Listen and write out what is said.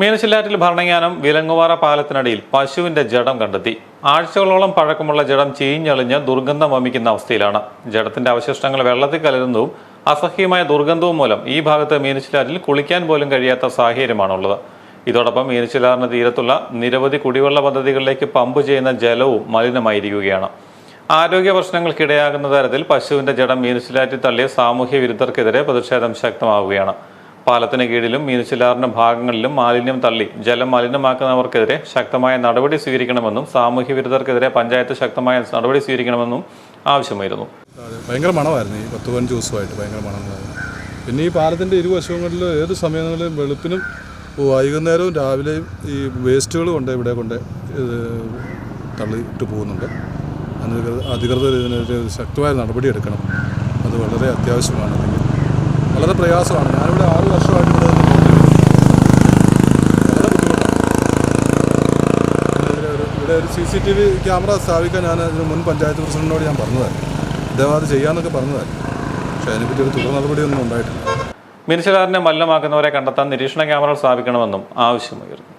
മീനച്ചില്ലാറ്റിൽ ഭരണങ്ങാനം വിലങ്ങുവാറ പാലത്തിനടിയിൽ പശുവിന്റെ ജഡം കണ്ടെത്തി. ആഴ്ചകളോളം പഴക്കമുള്ള ജഡം ചീഞ്ഞളിഞ്ഞ് ദുർഗന്ധം വമിക്കുന്ന അവസ്ഥയിലാണ്. ജഡത്തിന്റെ അവശിഷ്ടങ്ങൾ വെള്ളത്തിൽ കലരുന്നതും അസഹ്യമായ ദുർഗന്ധവും മൂലം ഈ ഭാഗത്ത് മീനച്ചിലാറ്റിൽ കുളിക്കാൻ പോലും കഴിയാത്ത സാഹചര്യമാണുള്ളത്. ഇതോടൊപ്പം മീനച്ചിലാറിന് തീരത്തുള്ള നിരവധി കുടിവെള്ള പദ്ധതികളിലേക്ക് പമ്പ് ചെയ്യുന്ന ജലവും മലിനമായിരിക്കുകയാണ്. ആരോഗ്യ പ്രശ്നങ്ങൾക്കിടയാകുന്ന തരത്തിൽ പശുവിന്റെ ജഡം മീനച്ചിലാറ്റിൽ തള്ളിയ സാമൂഹ്യ വിരുദ്ധർക്കെതിരെ പ്രതിഷേധം ശക്തമാവുകയാണ്. പാലത്തിന് കീഴിലും മീനച്ചിലാറിന്റെ ഭാഗങ്ങളിലും മാലിന്യം തള്ളി. ജലം മലിനമാക്കുന്നവർക്കെതിരെ ശക്തമായ നടപടി സ്വീകരിക്കണമെന്നും സാമൂഹ്യ വിരുദ്ധർക്കെതിരെ പഞ്ചായത്ത് ശക്തമായ നടപടി സ്വീകരിക്കണമെന്നും ആവശ്യമായിരുന്നു. ഭയങ്കര മണമായിരുന്നു ഈ പത്ത് പതിനഞ്ച് ദിവസമായിട്ട് ഭയങ്കര മണമായിരുന്നു. പിന്നെ ഈ പാലത്തിന്റെ ഇരുവശങ്ങളിലും ഏത് സമയങ്ങളിലും വെളുപ്പിനും വൈകുന്നേരവും രാവിലെയും ഈ വേസ്റ്റുകൾ കൊണ്ട് ഇവിടെ കൊണ്ട് തള്ളിയിട്ട് പോകുന്നുണ്ട്. അധികൃതർ അധികൃതർ ഇതിനെതിരെ ശക്തമായ നടപടി എടുക്കണം അത് വളരെ അത്യാവശ്യമാണ്. വളരെ പ്രയാസമാണ്. ഞാനിവിടെ ആറ് വർഷമായിട്ട് ഇവിടെ വളരെ ബുദ്ധിമുട്ടാണ്. ഇവിടെ ഒരു- C C T V camera സ്ഥാപിക്കാൻ ഞാൻ ഇതിന് മുൻ പഞ്ചായത്ത് പ്രസിഡന്റിനോട് ഞാൻ പറഞ്ഞതായിരുന്നു. അദ്ദേഹം അത് ചെയ്യാമെന്നൊക്കെ പറഞ്ഞതായിരുന്നു. പക്ഷേ അതിനെപ്പറ്റി ഒരു തുടർ നടപടിയൊന്നും ഉണ്ടായിട്ടില്ല. മിനിച്ചുകാരനെ മലിനമാക്കുന്നവരെ കണ്ടെത്താൻ നിരീക്ഷണ ക്യാമറകൾ സ്ഥാപിക്കണമെന്നും ആവശ്യമുയർന്നു.